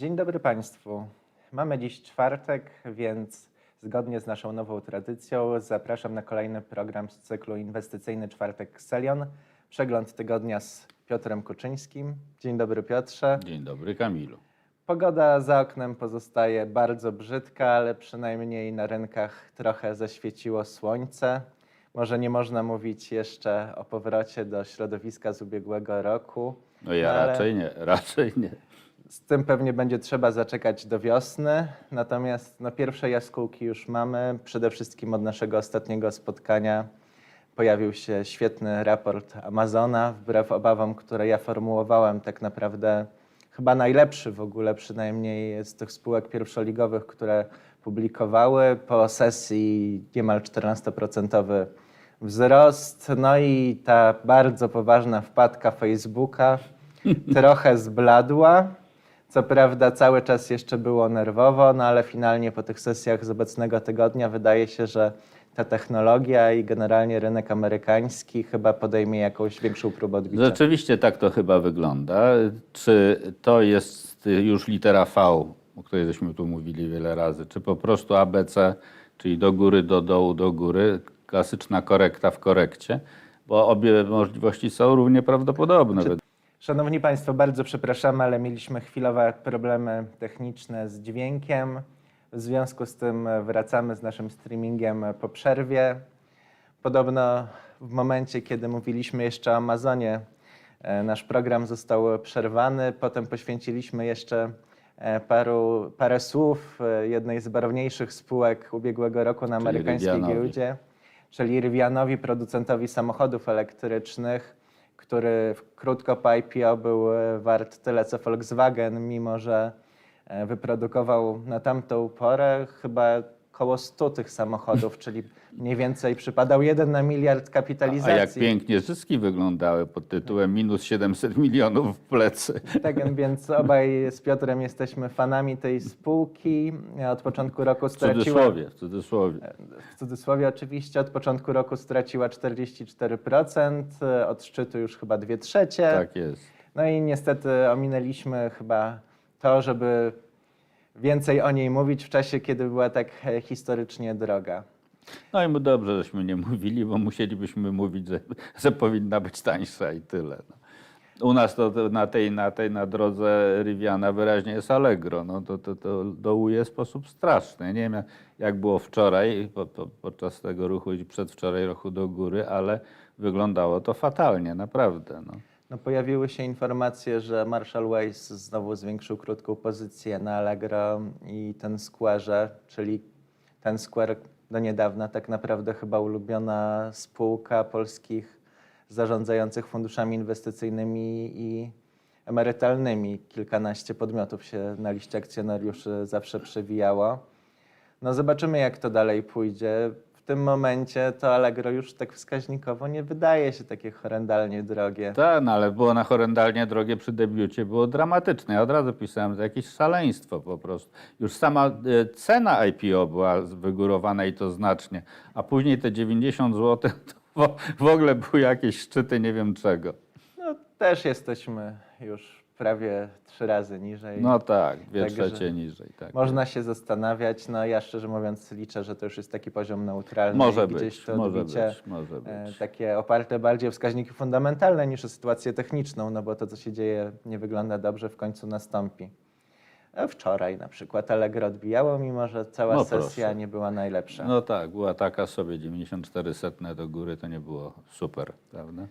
Dzień dobry Państwu. Mamy dziś czwartek, więc zgodnie z naszą nową tradycją zapraszam na kolejny program z cyklu Inwestycyjny Czwartek Selion. Przegląd tygodnia z Piotrem Kuczyńskim. Dzień dobry Piotrze. Dzień dobry, Kamilu. Pogoda za oknem pozostaje bardzo brzydka, ale przynajmniej na rynkach trochę zaświeciło słońce. Może nie można mówić jeszcze o powrocie do środowiska z ubiegłego roku. No ja ale- raczej nie, raczej nie. Z tym pewnie będzie trzeba zaczekać do wiosny, natomiast no, pierwsze jaskółki już mamy. Przede wszystkim od naszego ostatniego spotkania pojawił się świetny raport Amazona, wbrew obawom, które ja formułowałem, tak naprawdę chyba najlepszy w ogóle, przynajmniej z tych spółek pierwszoligowych, które publikowały. Po sesji niemal 14% wzrost, no i ta bardzo poważna wpadka Facebooka trochę zbladła. Co prawda cały czas jeszcze było nerwowo, no ale finalnie po tych sesjach z obecnego tygodnia wydaje się, że ta technologia i generalnie rynek amerykański chyba podejmie jakąś większą próbę odbicia. Rzeczywiście tak to chyba wygląda. Czy to jest już litera V, o której żeśmy tu mówili wiele razy, czy po prostu ABC, czyli do góry, do dołu, do góry, klasyczna korekta w korekcie, bo obie możliwości są równie prawdopodobne. Szanowni Państwo, bardzo przepraszamy, ale mieliśmy chwilowe problemy techniczne z dźwiękiem. W związku z tym wracamy z naszym streamingiem po przerwie. Podobno w momencie, kiedy mówiliśmy jeszcze o Amazonie, e, nasz program został przerwany. Potem poświęciliśmy jeszcze e, paru, parę słów e, jednej z barwniejszych spółek ubiegłego roku na Czyli amerykańskiej Rivianowi. giełdzie, czyli Rivianowi, producentowi samochodów elektrycznych, który krótko po IPO był e, wart tyle co Volkswagen, mimo że e, wyprodukował na tamtą porę chyba około 100 tych samochodów, czyli mniej więcej przypadał jeden na miliard A kapitalizacji. jak pięknie zyski wyglądały pod tytułem minus 700 milionów w plecy. Tak, więc obaj z Piotrem jesteśmy fanami tej spółki. Od początku roku W straciła... cudzysłowie, w cudzysłowie. W cudzysłowie oczywiście, od początku roku straciła 44%, e, od szczytu już chyba 2 trzecie. Tak jest. No i niestety ominęliśmy chyba to, żeby więcej o niej mówić w czasie, kiedy była tak e, historycznie droga. No i dobrze, żeśmy nie mówili, bo musielibyśmy mówić, że, że powinna być tańsza i tyle. No. U nas to, to na, tej, na tej na drodze Riviana wyraźnie jest Allegro. No to, to, to dołuje w sposób straszny. Nie wiem, jak było wczoraj, po, po, podczas tego ruchu i przedwczoraj ruchu do góry, ale wyglądało to fatalnie, naprawdę. No. No, pojawiły się informacje, że Marshall Wace znowu zwiększył krótką pozycję na Allegro i ten Square, czyli ten Square do niedawna tak naprawdę chyba ulubiona spółka polskich zarządzających funduszami inwestycyjnymi i emerytalnymi. Kilkanaście podmiotów się na liście akcjonariuszy zawsze przewijało. No zobaczymy, jak to dalej pójdzie. W tym momencie to Allegro już tak wskaźnikowo nie wydaje się takie horrendalnie drogie. Tak, no ale było na horrendalnie drogie przy debiucie, było dramatyczne. Ja od razu pisałem, że jakieś szaleństwo po prostu. Już sama e, cena IPO była wygórowana i to znacznie, a później te 90 zł to w- w ogóle były jakieś szczyty nie wiem czego. No też jesteśmy już prawie trzy razy niżej. No tak, dwie Także trzecie niżej. Tak. Można się zastanawiać, no ja szczerze mówiąc liczę, że to już jest taki poziom neutralny. Może być, to może być, może e, być. takie oparte bardziej o wskaźniki fundamentalne niż o sytuację techniczną, no bo to, co się dzieje, nie wygląda dobrze, w końcu nastąpi. E, Wczoraj na przykład Allegro odbijało, mimo że cała No sesja nie była najlepsza. No tak, była taka sobie 94 setne do góry, to nie było super, prawda?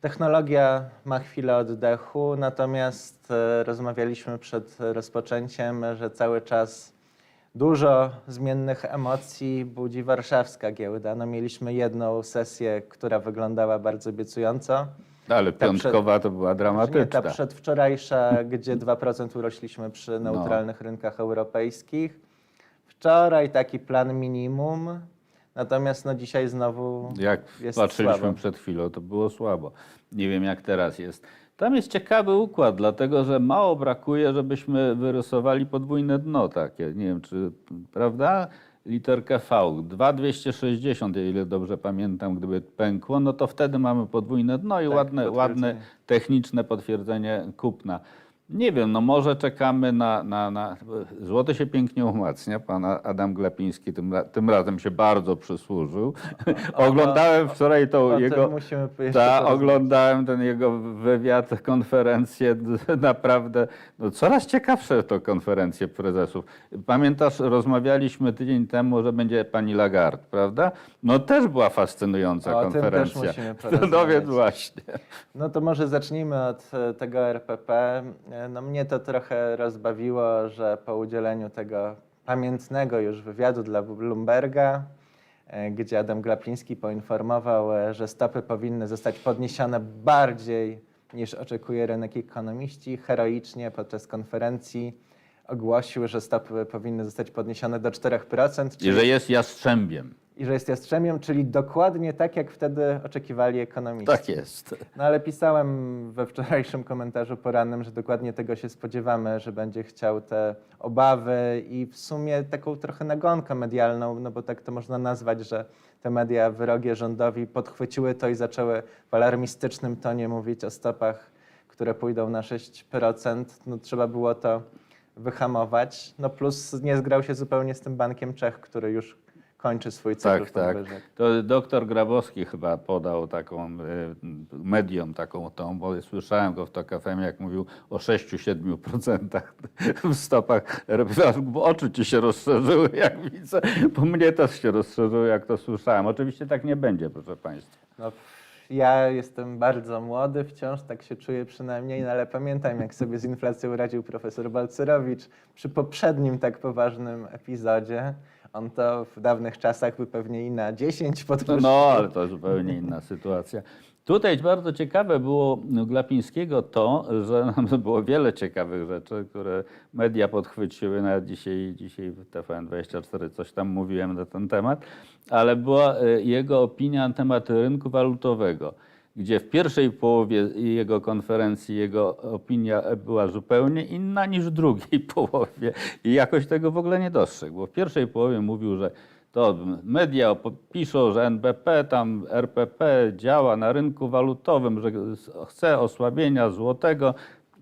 Technologia ma chwilę oddechu, natomiast e, rozmawialiśmy przed rozpoczęciem, że cały czas dużo zmiennych emocji budzi warszawska giełda. No, mieliśmy jedną sesję, która wyglądała bardzo obiecująco. Ale Ta piątkowa to była Nie, dramatyczna. ta przedwczorajsza, gdzie 2% urośliśmy przy neutralnych rynkach europejskich. Wczoraj taki plan minimum, natomiast no dzisiaj znowu Jak jest patrzyliśmy słabo. przed chwilą, to było słabo. Nie wiem, jak teraz jest. Tam jest ciekawy układ, dlatego że mało brakuje, żebyśmy wyrysowali podwójne dno takie. Nie wiem, czy prawda? Literkę V, 2260, o ile dobrze pamiętam, gdyby pękło, no to wtedy mamy podwójne dno i Tak, ładne, ładne techniczne potwierdzenie kupna. Nie wiem, no może czekamy na, na, na... Złoto się pięknie umacnia. Pan Adam Glapiński tym, tym razem się bardzo przysłużył. Oglądałem wczoraj tą jego... Ta, oglądałem ten jego wywiad, konferencję, naprawdę no, coraz ciekawsze to konferencje prezesów. Pamiętasz, rozmawialiśmy tydzień temu, że będzie pani Lagarde, prawda? No też była fascynująca O tym też konferencja. musimy no, więc właśnie. No to może zacznijmy od e, tego RPP. No mnie to trochę rozbawiło, że po udzieleniu tego pamiętnego już wywiadu dla Bloomberga, e, gdzie Adam Glapiński poinformował, e, że stopy powinny zostać podniesione bardziej niż oczekuje rynek ekonomiści, heroicznie podczas konferencji ogłosił, że stopy powinny zostać podniesione do 4%, I czyli że jest jastrzębiem. I że jest jastrzębiem, czyli dokładnie tak, jak wtedy oczekiwali ekonomiści. Tak jest. No ale pisałem we wczorajszym komentarzu porannym, że dokładnie tego się spodziewamy, że będzie chciał te obawy i w sumie taką trochę nagonkę medialną, no bo tak to można nazwać, że te media wyrogie rządowi podchwyciły to i zaczęły w alarmistycznym tonie mówić o stopach, które pójdą na 6%. No trzeba było to wyhamować. No plus nie zgrał się zupełnie z tym Bankiem Czech, który już kończy swój cykl Tak, tak. To doktor Grabowski chyba podał taką e, mediom taką tą, bo słyszałem go w TOK FM, jak mówił o 6-7% w stopach. Bo oczy ci się rozszerzyły, jak widzę, bo mnie też się rozszerzyły, jak to słyszałem. Oczywiście tak nie będzie, proszę Państwa. No, ja jestem bardzo młody wciąż, tak się czuję przynajmniej, no ale pamiętam, jak sobie z inflacją radził profesor Balcerowicz przy poprzednim tak poważnym epizodzie. On to w dawnych czasach by pewnie i na 10 No, podwyższył. no, ale to zupełnie inna sytuacja. Tutaj bardzo ciekawe było Glapińskiego to, że no, było wiele ciekawych rzeczy, które media podchwyciły, nawet dzisiaj, dzisiaj w TVN24 coś tam mówiłem na ten temat, ale była e, jego opinia na temat rynku walutowego, gdzie w pierwszej połowie jego konferencji jego opinia była zupełnie inna niż w drugiej połowie i jakoś tego w ogóle nie dostrzegł, bo w pierwszej połowie mówił, że to media piszą, że NBP, tam RPP działa na rynku walutowym, że chce osłabienia złotego.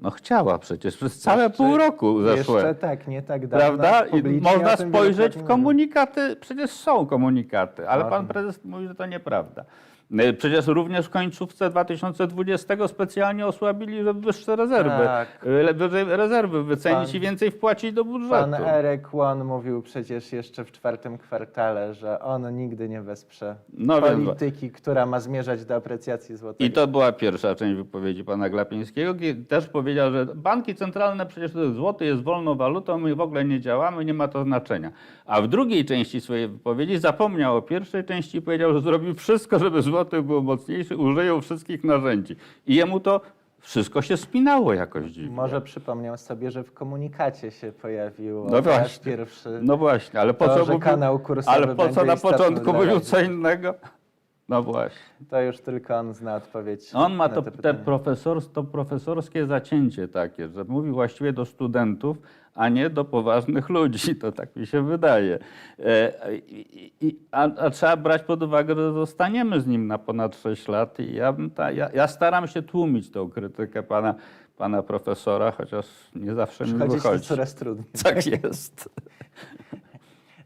No chciała przecież, przez całe Jeszcze- pół roku zeszłe. Jeszcze tak, nie tak dawno. Prawda? I można spojrzeć w komunikaty, przecież są komunikaty, ale pan prezes mówi, że to nieprawda. Przecież również w końcówce 2020 specjalnie osłabili, żeby wyższe rezerwy, Tak. rezerwy wycenić Pan- i więcej wpłacić do budżetu. Pan Erek Łon mówił przecież jeszcze w czwartym kwartale, że on nigdy nie wesprze No polityki, która ma zmierzać do aprecjacji złotego. I to była pierwsza część wypowiedzi pana Glapińskiego, gdzie też powiedział, że banki centralne przecież to złoty jest wolną walutą, my w ogóle nie działamy, nie ma to znaczenia. A w drugiej części swojej wypowiedzi zapomniał o pierwszej części i powiedział, że zrobił wszystko, żeby złoty był mocniejszy, użyją wszystkich narzędzi. I jemu to wszystko się spinało jakoś dziwnie. Może przypomniał sobie, że w komunikacie się pojawił No właśnie. pierwszy. No właśnie, ale po To, co mówił, kanał kursowy ale po co na początku mówił co innego? No właśnie. To już tylko on zna odpowiedź. On ma to, te te profesors, to profesorskie zacięcie takie, że mówi właściwie do studentów, a nie do poważnych ludzi, to tak mi się wydaje. E, a, a trzeba brać pod uwagę, że zostaniemy z nim na ponad 6 lat i ja, ta, ja, ja staram się tłumić tą krytykę pana, pana profesora, chociaż nie zawsze mi Przychodzi to wychodzi. coraz trudniej. Tak jest.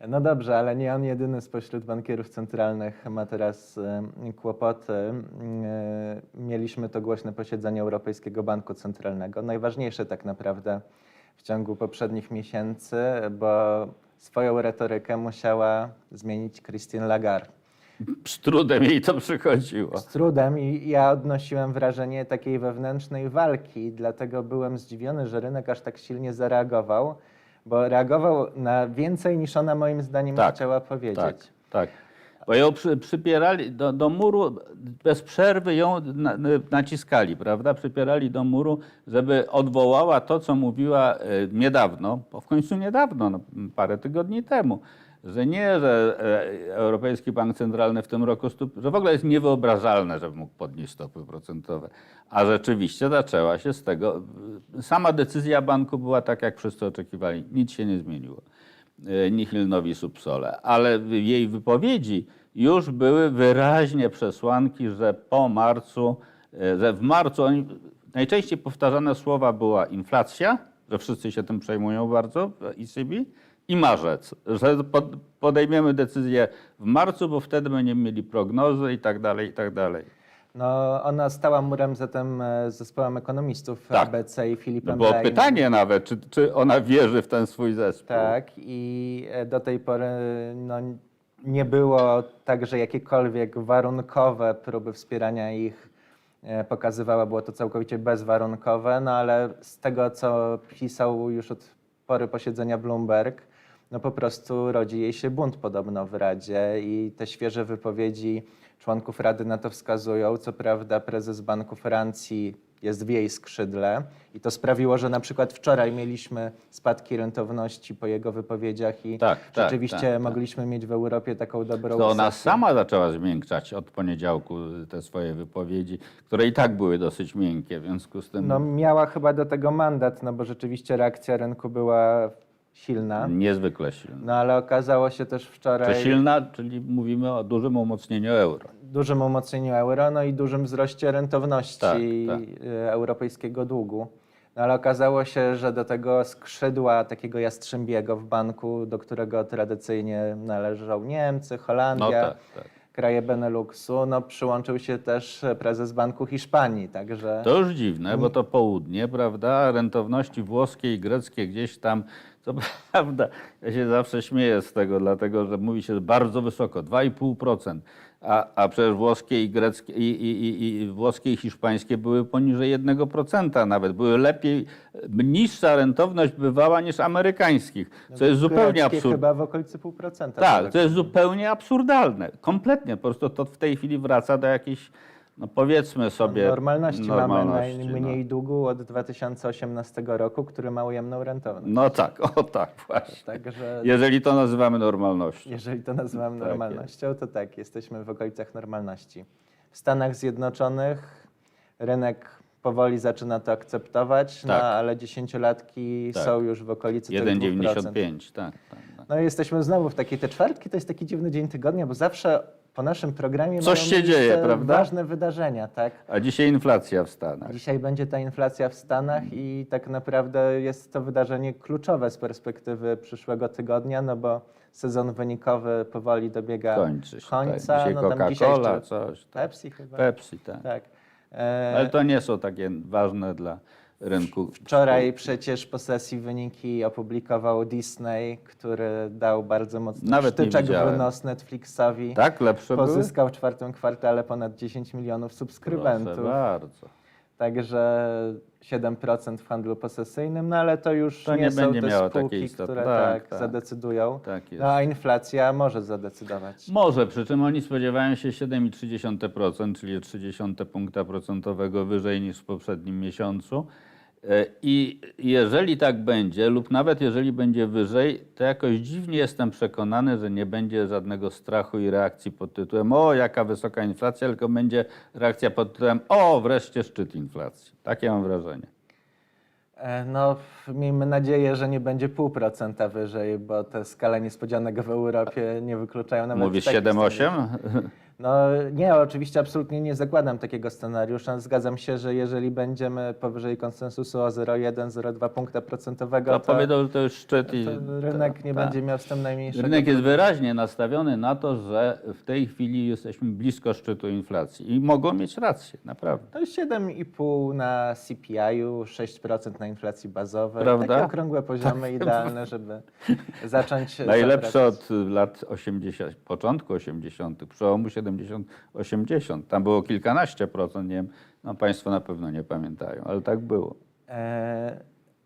No dobrze, ale nie on jedyny spośród bankierów centralnych ma teraz y, kłopoty. Y, mieliśmy to głośne posiedzenie Europejskiego Banku Centralnego, najważniejsze tak naprawdę w ciągu poprzednich miesięcy, bo swoją retorykę musiała zmienić Christine Lagarde. Z trudem jej to przychodziło. Z trudem i ja odnosiłem wrażenie takiej wewnętrznej walki, dlatego byłem zdziwiony, że rynek aż tak silnie zareagował, bo reagował na więcej niż ona moim zdaniem Tak, chciała powiedzieć. Tak, tak. Bo ją przy, przypierali do, do muru, bez przerwy ją na, na, naciskali, prawda? Przypierali do muru, żeby odwołała to, co mówiła e, niedawno, bo w końcu niedawno, no, parę tygodni temu, że nie, że e, Europejski Bank Centralny w tym roku, stup, że w ogóle jest niewyobrażalne, żeby mógł podnieść stopy procentowe. A rzeczywiście zaczęła się z tego. Sama decyzja banku była tak, jak wszyscy oczekiwali. Nic się nie zmieniło e, nihil novi subsole. Ale jej wypowiedzi już były wyraźnie przesłanki, że po marcu, e, że w marcu oni najczęściej powtarzane słowa była inflacja, że wszyscy się tym przejmują bardzo w ECB i marzec, że pod, podejmiemy decyzję w marcu, bo wtedy będziemy mieli prognozy i tak dalej, i tak dalej. No, ona stała murem za tym e, zespołem ekonomistów Tak. ABC i Filipem Było pytanie nawet, czy, czy ona wierzy w ten swój zespół. Tak, i e, do tej pory no, nie było tak, że jakiekolwiek warunkowe próby wspierania ich e, pokazywała, było to całkowicie bezwarunkowe, no ale z tego, co pisał już od pory posiedzenia Bloomberg, no po prostu rodzi jej się bunt podobno w Radzie i te świeże wypowiedzi członków Rady na to wskazują. Co prawda prezes Banku Francji jest w jej skrzydle i to sprawiło, że na przykład wczoraj mieliśmy spadki rentowności po jego wypowiedziach i Tak, tak, rzeczywiście tak, tak. mogliśmy mieć w Europie taką dobrą To ona sesję. sama zaczęła zmiękczać od poniedziałku te swoje wypowiedzi, które i tak były dosyć miękkie, w związku z tym No, miała chyba do tego mandat, no bo rzeczywiście reakcja rynku była silna. niezwykle silna. No ale okazało się też wczoraj Czy silna, czyli mówimy o dużym umocnieniu euro. dużym umocnieniu euro, no i dużym wzroście rentowności Tak, tak. y, europejskiego długu. No ale okazało się, że do tego skrzydła takiego jastrzębiego w banku, do którego tradycyjnie należą Niemcy, Holandia, No tak, tak. kraje Beneluxu, no przyłączył się też prezes Banku Hiszpanii, także... To już dziwne, bo to południe, prawda? Rentowności włoskie i greckie gdzieś tam, co prawda, ja się zawsze śmieję z tego, dlatego że mówi się że bardzo wysoko, 2,5%, a, a przecież włoskie i greckie, i, i, i, i włoskie i hiszpańskie były poniżej 1% nawet, były lepiej, niższa rentowność bywała niż amerykańskich, co jest zupełnie absurdne. chyba w okolicy pół procenta. Tak, to jest zupełnie absurdalne. Kompletnie. Po prostu to w tej chwili wraca do jakiejś, no powiedzmy sobie. Normalności, normalności, mamy najmniej długu od 2018 roku, który ma ujemną rentowność. No. no tak, o tak, właśnie. Także Jeżeli to nazywamy normalnością. jeżeli to nazywam Tak normalnością, to tak, jesteśmy w okolicach normalności. W Stanach Zjednoczonych rynek powoli zaczyna to akceptować, no, Tak. ale dziesięciolatki Tak. są już w okolicy tych 2%. 1,95, tak, tak, tak. No i jesteśmy znowu w takiej, te czwartki to jest taki dziwny dzień tygodnia, bo zawsze po naszym programie Coś się dzieje, prawda? ważne wydarzenia, tak? A dzisiaj inflacja w Stanach. Dzisiaj będzie ta inflacja w Stanach i tak naprawdę jest to wydarzenie kluczowe z perspektywy przyszłego tygodnia, no bo sezon wynikowy powoli dobiega Kończy się. końca. Tak. Dzisiaj no tam dzisiaj Coca-Cola, jeszcze coś. Tak. Pepsi chyba. Pepsi, tak. Tak. E, Ale to nie są takie ważne dla rynku. Wczoraj przecież po sesji wyniki opublikował Disney, który dał bardzo mocny Nawet sztyczek w nos Netflixowi. Tak, lepsze były? Pozyskał w czwartym kwartale ponad 10 milionów Proszę subskrybentów. bardzo. Także 7% w handlu posesyjnym, no ale to już To nie, nie są te spółki, które Tak, tak, tak. zadecydują. Tak. No a inflacja może zadecydować. Może, przy czym oni spodziewają się 7,3%, czyli 0,3 punkta procentowego wyżej niż w poprzednim miesiącu. E, I jeżeli tak będzie, lub nawet jeżeli będzie wyżej, to jakoś dziwnie jestem przekonany, że nie będzie żadnego strachu i reakcji pod tytułem o, jaka wysoka inflacja, tylko będzie reakcja pod tytułem o, wreszcie szczyt inflacji. Takie mam wrażenie. E, No, miejmy nadzieję, że nie będzie pół procenta wyżej, bo te skale niespodzianek w Europie nie wykluczają nawet Mówisz takich 7,8? No nie, oczywiście absolutnie nie zakładam takiego scenariusza. Zgadzam się, że jeżeli będziemy powyżej konsensusu o 0,1-0,2 punkta procentowego, To że to już szczyt i... to rynek nie tak. będzie miał z tym najmniejszego Rynek jest wyraźnie nastawiony na to, że w tej chwili jesteśmy blisko szczytu inflacji i mogą mieć rację, naprawdę. To jest 7,5 na CPI-u, 6% na inflacji bazowej. Prawda? Takie okrągłe poziomy idealne, żeby zacząć Najlepsze od lat 80, początku 80., przełomu 70-80. Tam było kilkanaście procent, nie wiem, no Państwo na pewno nie pamiętają, ale tak było. E,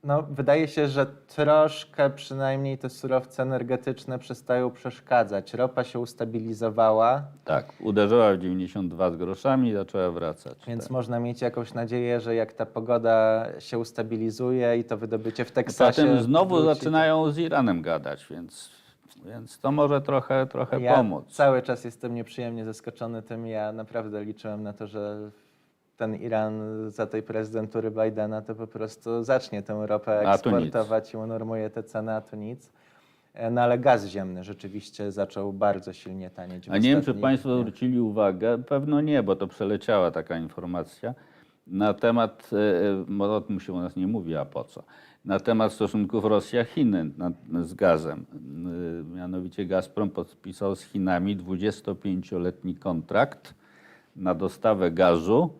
No, wydaje się, że troszkę przynajmniej te surowce energetyczne przestają przeszkadzać. Ropa się ustabilizowała, Tak, uderzyła w 92 z groszami i zaczęła wracać. więc tak. można mieć jakąś nadzieję, że jak ta pogoda się ustabilizuje i to wydobycie w Teksasie. tym znowu wróci, zaczynają z Iranem gadać, więc, więc to może trochę, trochę Ja pomóc. cały czas jestem nieprzyjemnie zaskoczony tym. Ja naprawdę liczyłem na to, że ten Iran za tej prezydentury Bidena to po prostu zacznie tę ropę eksportować i unormuje te ceny, a tu nic. E, No ale gaz ziemny rzeczywiście zaczął bardzo silnie tanieć. A nie wiem, czy Państwo zwrócili uwagę, pewno nie, bo to przeleciała taka informacja, na temat, e, bo o tym się u nas nie mówi, a po co? Na temat stosunków Rosja-Chiny z gazem. E, Mianowicie Gazprom podpisał z Chinami 25-letni kontrakt na dostawę gazu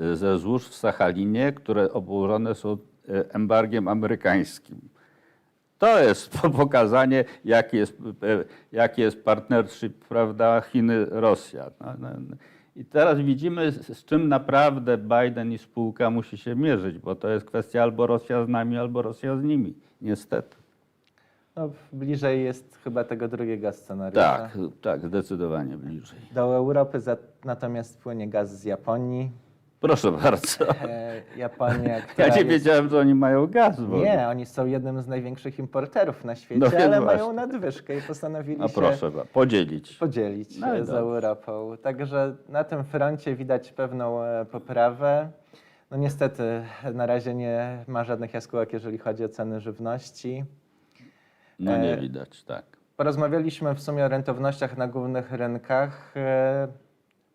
e, ze złóż w Sachalinie, które obłożone są e, embargiem amerykańskim. To jest po- pokazanie, jaki jest, e, jaki jest partnership, prawda, Chiny-Rosja. No, no, no. I teraz widzimy, z, z czym naprawdę Biden i spółka musi się mierzyć, bo to jest kwestia albo Rosja z nami, albo Rosja z nimi, niestety. No, bliżej jest chyba tego drugiego scenariusza. Tak, tak, zdecydowanie bliżej. Do Europy za, natomiast płynie gaz z Japonii. Proszę bardzo. E, Japonia, która Ja nie jest... wiedziałem, że oni mają gaz. ogóle. Nie, oni są jednym z największych importerów na świecie, No ale właśnie. mają nadwyżkę i postanowili A się proszę podzielić. podzielić No z dobrze. Europą. Także na tym froncie widać pewną e, poprawę. No niestety na razie nie ma żadnych jaskółek, jeżeli chodzi o ceny żywności. No nie E, widać, tak. Porozmawialiśmy w sumie o rentownościach na głównych rynkach.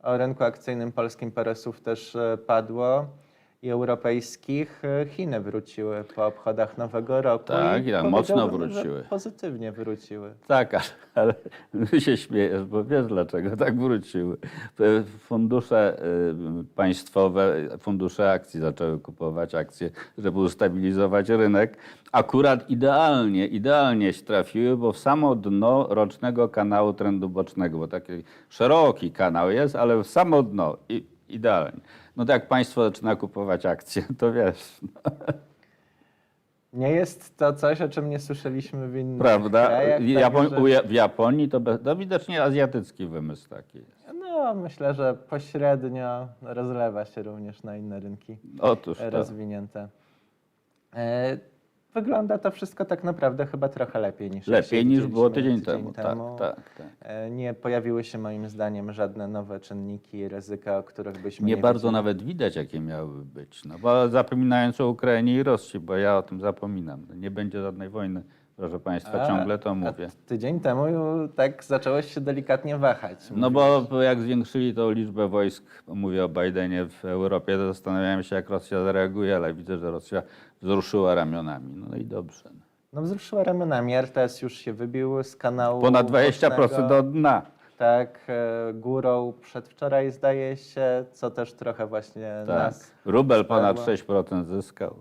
O rynku akcyjnym polskim parę słów też e, padło i europejskich. E, Chiny wróciły po obchodach Nowego roku. Tak, i mocno wróciły. Pozytywnie wróciły. Tak, ale, ale ty się śmiejesz, bo wiesz dlaczego tak wróciły. E, Fundusze y, państwowe, fundusze akcji zaczęły kupować akcje, żeby ustabilizować rynek. Akurat idealnie, idealnie się trafiły, bo w samo dno rocznego kanału trendu bocznego, bo taki szeroki kanał jest, ale w samo dno, i, idealnie. No to jak państwo zaczyna kupować akcje, to wiesz, Nie jest to coś, o czym nie słyszeliśmy w innych prawda? krajach. Japoń, także- u Ja- w Japonii to, be- to widocznie azjatycki wymysł taki jest. No, myślę, że pośrednio rozlewa się również na inne rynki Otóż to. rozwinięte. E, Wygląda to wszystko tak naprawdę chyba trochę lepiej niż Lepiej niż było widzieliśmy tydzień temu. Tak, tak, tak. E, Nie pojawiły się moim zdaniem żadne nowe czynniki ryzyka, o których byśmy Nie nie bardzo wiedzieli. nawet widać, jakie miałyby być. No bo zapominając o Ukrainie i Rosji, bo ja o tym zapominam. Nie będzie żadnej wojny, proszę Państwa, A- ciągle to mówię. Tydzień temu tak zacząłeś się delikatnie wahać. No bo jak zwiększyli tą liczbę wojsk, mówię o Bidenie w Europie, to zastanawiałem się, jak Rosja zareaguje, ale widzę, że Rosja wzruszyła ramionami. No i dobrze. No wzruszyła ramionami, RTS już się wybił z kanału Ponad 20% bocznego. do dna. Tak, e, górą przedwczoraj zdaje się, co też trochę właśnie Tak. nas Rubel ponad spadło. 6% zyskał.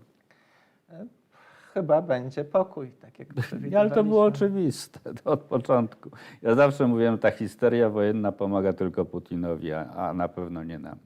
Chyba będzie pokój, tak jak Nie, ale to było przewidywaliśmy. oczywiste od początku. Ja zawsze mówiłem, ta histeria wojenna pomaga tylko Putinowi, a, a na pewno nie nam.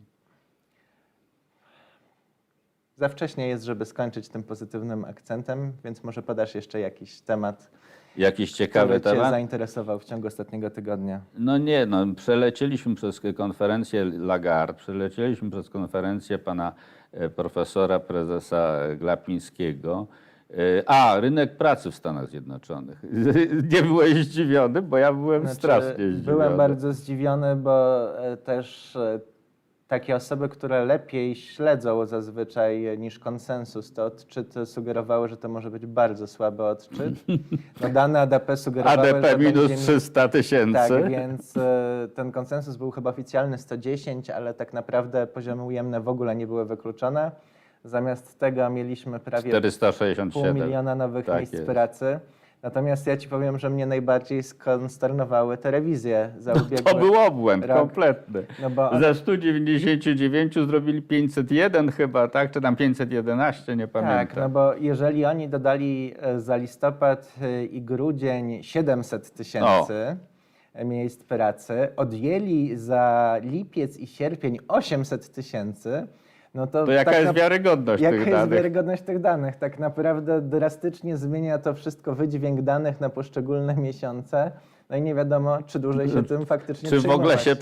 Za wcześnie jest, żeby skończyć tym pozytywnym akcentem, więc może podasz jeszcze jakiś temat, Jakiś który ciekawy Cię temat? zainteresował w ciągu ostatniego tygodnia. No nie, no, przelecieliśmy przez konferencję Lagarde, przelecieliśmy przez konferencję pana e, profesora prezesa Glapińskiego. E, A, rynek pracy w Stanach Zjednoczonych. Nie byłeś zdziwiony, bo ja byłem Znaczy, strasznie zdziwiony. Byłem bardzo zdziwiony, bo e, też e, takie osoby, które lepiej śledzą zazwyczaj niż konsensus te odczyty sugerowały, że to może być bardzo słaby odczyt. No dane ADP sugerowały, że ADP minus będzie mi- 300 tysięcy. Tak, więc ten konsensus był chyba oficjalny 110, ale tak naprawdę poziomy ujemne w ogóle nie były wykluczone. Zamiast tego mieliśmy prawie pół 467. miliona nowych Tak miejsc jest. pracy. Natomiast ja ci powiem, że mnie najbardziej skonsternowały te rewizje za ubiegły To był obłęd rok. kompletny. No bo Ze 199 zrobili 501 chyba, tak? Czy tam 511, nie pamiętam. Tak, no bo jeżeli oni dodali e, za listopad e, i grudzień 700 tysięcy miejsc pracy, odjęli za lipiec i sierpień 800 tysięcy, no to, To jaka tak jest wiarygodność Jaka tych jest danych? wiarygodność tych danych? Tak naprawdę drastycznie zmienia to wszystko wydźwięk danych na poszczególne miesiące. No i nie wiadomo, czy dłużej się tym faktycznie Czy w ogóle się.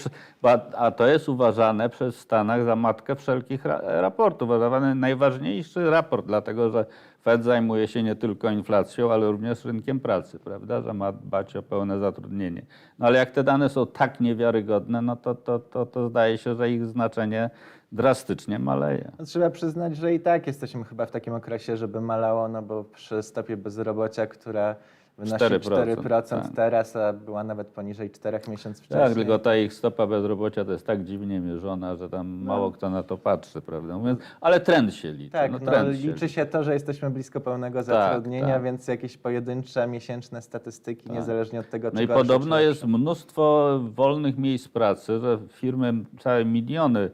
A, to jest uważane przez Stanach za matkę wszelkich ra, raportów. Uważany najważniejszy raport, dlatego że Fed zajmuje się nie tylko inflacją, ale również rynkiem pracy, prawda? Że ma dbać o pełne zatrudnienie. No ale jak te dane są tak niewiarygodne, no to, to, to, to zdaje się, że ich znaczenie drastycznie maleje. No, trzeba przyznać, że i tak jesteśmy chyba w takim okresie, żeby malało, no bo przy stopie bezrobocia, która wynosi 4%, 4%, tak. teraz, a była nawet poniżej 4 miesięcy wcześniej. Tak, tylko ta ich stopa bezrobocia to jest tak dziwnie mierzona, że tam mało kto na to patrzy, prawdę mówiąc. Ale trend się liczy. Tak, no, no, się liczy się to, że jesteśmy blisko pełnego zatrudnienia, tak. więc jakieś pojedyncze miesięczne statystyki, niezależnie od tego, czy No i podobno jest mnóstwo wolnych miejsc pracy, że firmy całe miliony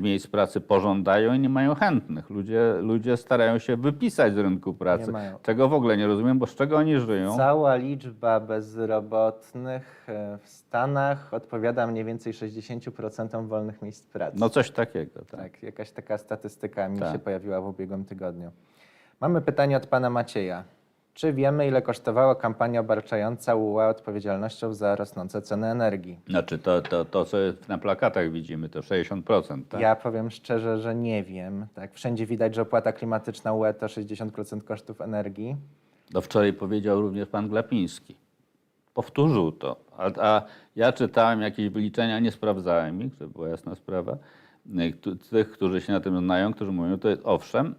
miejsc pracy pożądają i nie mają chętnych. Ludzie, ludzie starają się wypisać z rynku pracy, czego w ogóle nie rozumiem, bo z czego oni żyją. Cała liczba bezrobotnych e, w Stanach odpowiada mniej więcej 60% wolnych miejsc pracy. No coś takiego. Tak. Tak, jakaś taka statystyka mi Tak. się pojawiła w ubiegłym tygodniu. Mamy pytanie od pana Macieja. Czy wiemy, ile kosztowała kampania obarczająca UE odpowiedzialnością za rosnące ceny energii? Znaczy to, to, to, co na plakatach widzimy, to 60%. Tak? Ja powiem szczerze, że nie wiem. Tak, wszędzie widać, że opłata klimatyczna UE to 60% kosztów energii. To wczoraj powiedział również pan Glapiński. Powtórzył to. A, a ja czytałem jakieś wyliczenia, nie sprawdzałem ich, żeby była jasna sprawa. Tych, którzy się na tym znają, którzy mówią, to jest owszem,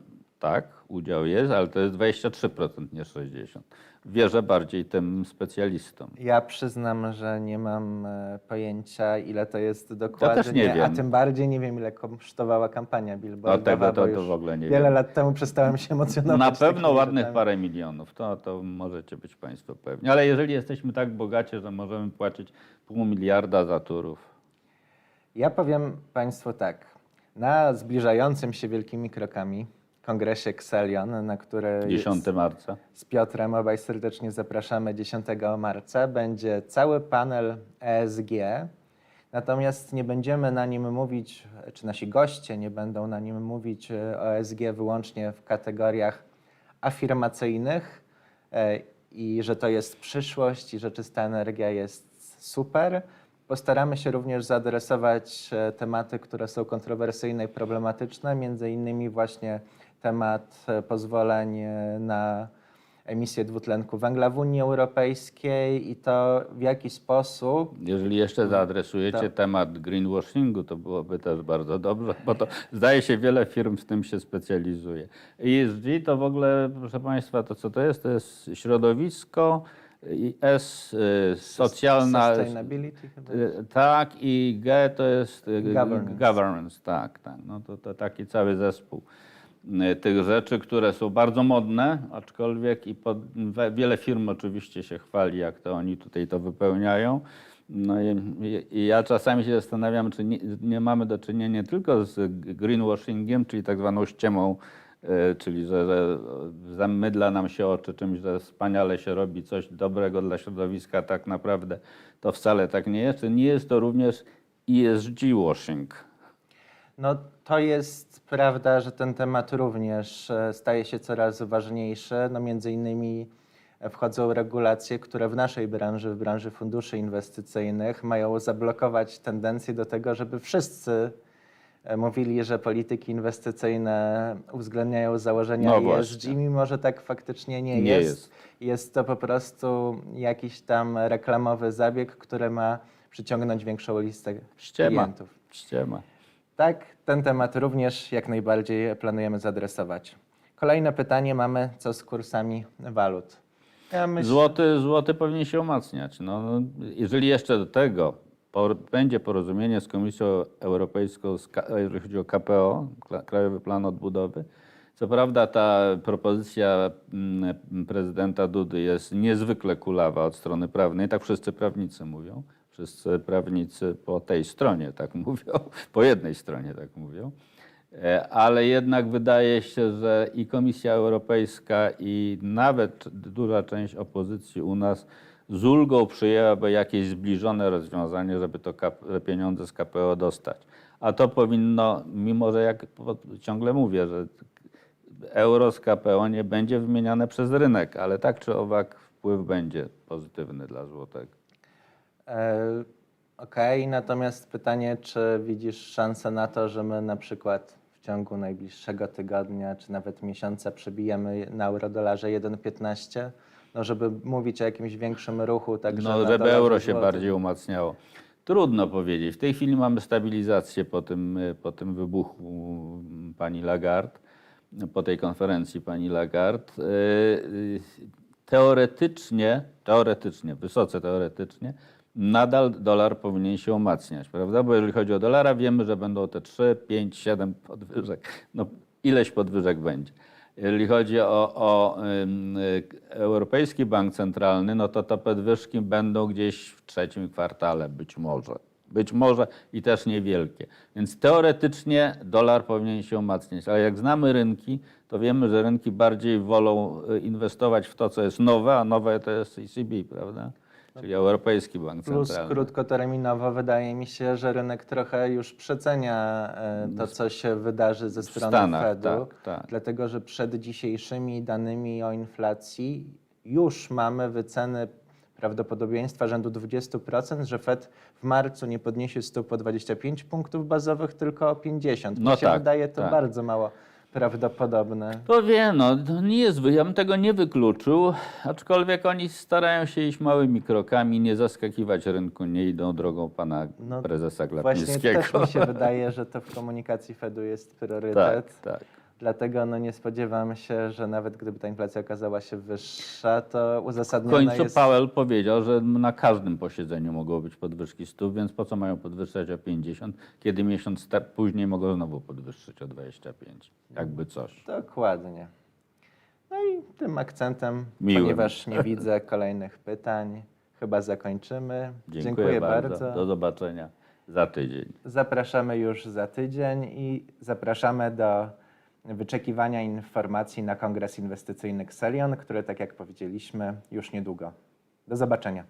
tak, udział jest, ale to jest 23%, nie 60%. Wierzę bardziej tym specjalistom. Ja przyznam, że nie mam e, pojęcia, ile to jest dokładnie, też nie a wiem. tym bardziej nie wiem, ile kosztowała kampania Billboardowa, No tego to- to w ogóle nie Wiele wiem. lat temu przestałem się emocjonować. Na pewno ładnych rzeczami. parę milionów, to, to możecie być Państwo pewni. Ale jeżeli jesteśmy tak bogaci, że możemy płacić pół miliarda za turów, Ja powiem Państwu tak. Na zbliżającym się wielkimi krokami kongresie Xelion, na który 10 marca. z Piotrem obaj serdecznie zapraszamy 10 marca, będzie cały panel ESG. Natomiast nie będziemy na nim mówić, czy nasi goście nie będą na nim mówić e, o ESG wyłącznie w kategoriach afirmacyjnych e, i że to jest przyszłość i że czysta energia jest super. Postaramy się również zaadresować e, tematy, które są kontrowersyjne i problematyczne, między innymi właśnie temat e, pozwoleń e, na emisję dwutlenku węgla w Unii Europejskiej i to w jaki sposób Jeżeli jeszcze zaadresujecie Tak. temat greenwashingu, to byłoby też bardzo dobrze, bo to zdaje się wiele firm w tym się specjalizuje. ESG to w ogóle, proszę Państwa, to co to jest? To jest środowisko i S y, socjalna. sustainability chyba? y, Tak, i G to jest y, Governance. governance tak, tak. No to, to taki cały zespół tych rzeczy, które są bardzo modne, aczkolwiek i pod, wiele firm oczywiście się chwali, jak to oni tutaj to wypełniają. No i, i, ja czasami się zastanawiam, czy nie, nie mamy do czynienia nie tylko z greenwashingiem, czyli tak zwaną ściemą, y, czyli że, że zamydla nam się oczy czymś, że wspaniale się robi coś dobrego dla środowiska, tak naprawdę to wcale tak nie jest. Czy nie jest to również ESG washing? No to jest prawda, że ten temat również e, staje się coraz ważniejszy. No między innymi e, wchodzą regulacje, które w naszej branży, w branży funduszy inwestycyjnych mają zablokować tendencję do tego, żeby wszyscy e, mówili, że polityki inwestycyjne uwzględniają założenia No ESG, właśnie. mimo że tak faktycznie nie, Nie jest. jest. Jest to po prostu jakiś tam reklamowy zabieg, który ma przyciągnąć większą listę Ściema. klientów. Ściema. Tak, ten temat również jak najbardziej planujemy zadresować. Kolejne pytanie mamy, co z kursami walut? Ja myślę, Złoty, złoty powinien się umacniać. No, jeżeli jeszcze do tego por, będzie porozumienie z Komisją Europejską, jeżeli chodzi o KPO, Krajowy Plan Odbudowy, co prawda ta propozycja mm, prezydenta Dudy jest niezwykle kulawa od strony prawnej, tak wszyscy prawnicy mówią. Wszyscy prawnicy po tej stronie tak mówią, po jednej stronie tak mówią. E, Ale jednak wydaje się, że i Komisja Europejska, i nawet duża część opozycji u nas z ulgą przyjęłaby jakieś zbliżone rozwiązanie, żeby to pieniądze z KPO dostać. A to powinno, mimo że jak ciągle mówię, że euro z KPO nie będzie wymieniane przez rynek, ale tak czy owak wpływ będzie pozytywny dla złotego. E, Okej, natomiast pytanie, czy widzisz szansę na to, że my na przykład w ciągu najbliższego tygodnia, czy nawet miesiąca przebijemy na euro-dolarze 1,15? No, żeby mówić o jakimś większym ruchu, także No, żeby euro się bardziej umacniało. Trudno powiedzieć. W tej chwili mamy stabilizację po tym, y, po tym wybuchu mm, pani Lagarde, po tej konferencji pani Lagarde. Y, y, teoretycznie, teoretycznie, wysoce teoretycznie, nadal dolar powinien się umacniać, prawda? Bo jeżeli chodzi o dolara, wiemy, że będą te 3, 5, 7 podwyżek. No, ileś podwyżek będzie. Jeżeli chodzi o, o y, Europejski Bank Centralny, no to te podwyżki będą gdzieś w trzecim kwartale, być może. Być może i też niewielkie. Więc teoretycznie dolar powinien się umacniać, ale jak znamy rynki, to wiemy, że rynki bardziej wolą y, inwestować w to, co jest nowe, a nowe to jest ECB, prawda? Czyli Europejski Bank Plus Centralny. krótkoterminowo wydaje mi się, że rynek trochę już przecenia e, to, co się wydarzy ze strony Stanach, Fedu, tak, tak. dlatego że przed dzisiejszymi danymi o inflacji już mamy wyceny prawdopodobieństwa rzędu 20%, że Fed w marcu nie podniesie stóp o 25 punktów bazowych, tylko o 50. Mi No się tak, wydaje to tak. bardzo mało prawdopodobne. To wie, no to nie jest, ja bym tego nie wykluczył, aczkolwiek oni starają się iść małymi krokami, nie zaskakiwać rynku, nie idą drogą pana No, prezesa Właśnie Glapińskiego. też mi się wydaje, że to w komunikacji Fedu jest tak, priorytet. tak. Dlatego no, nie spodziewam się, że nawet gdyby ta inflacja okazała się wyższa, to W uzasadnione końcu jest... Powell powiedział, że na każdym posiedzeniu mogą być podwyżki stóp, więc po co mają podwyższać o 50, kiedy miesiąc później mogą znowu podwyższyć o 25, jakby coś. Dokładnie. No i tym akcentem, Miłym. ponieważ nie widzę kolejnych pytań, chyba zakończymy. Dziękuję, bardzo. Do zobaczenia za tydzień. Zapraszamy już za tydzień i zapraszamy do wyczekiwania informacji na Kongres Inwestycyjny Xelion, który, tak jak powiedzieliśmy, już niedługo. Do zobaczenia.